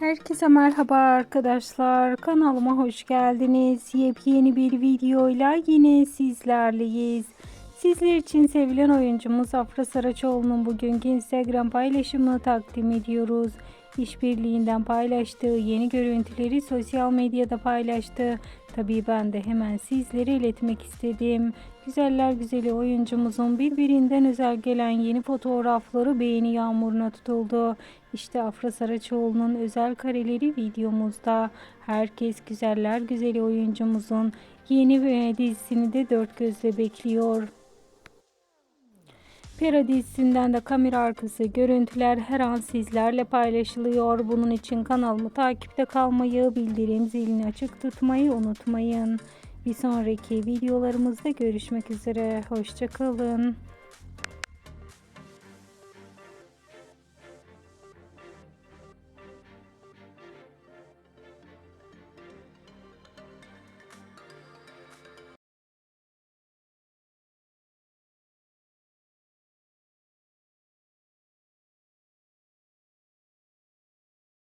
Herkese merhaba arkadaşlar. Kanalıma hoş geldiniz. Yepyeni bir videoyla yine sizlerleyiz. Sizler için sevilen oyuncumuz Afra Saraçoğlu'nun bugünkü Instagram paylaşımını takdim ediyoruz. İşbirliğinden paylaştığı yeni görüntüleri sosyal medyada paylaştı. Tabii ben de hemen sizlere iletmek istedim. Güzeller güzeli oyuncumuzun birbirinden özel gelen yeni fotoğrafları beğeni yağmuruna tutuldu. İşte Afra Saraçoğlu'nun özel kareleri videomuzda. Herkes güzeller güzeli oyuncumuzun yeni e, dizisini de dört gözle bekliyor. Pera dizisinden de kamera arkası görüntüler her an sizlerle paylaşılıyor. Bunun için kanalımı takipte kalmayı, bildirim zilini açık tutmayı unutmayın. Bir sonraki videolarımızda görüşmek üzere. Hoşçakalın.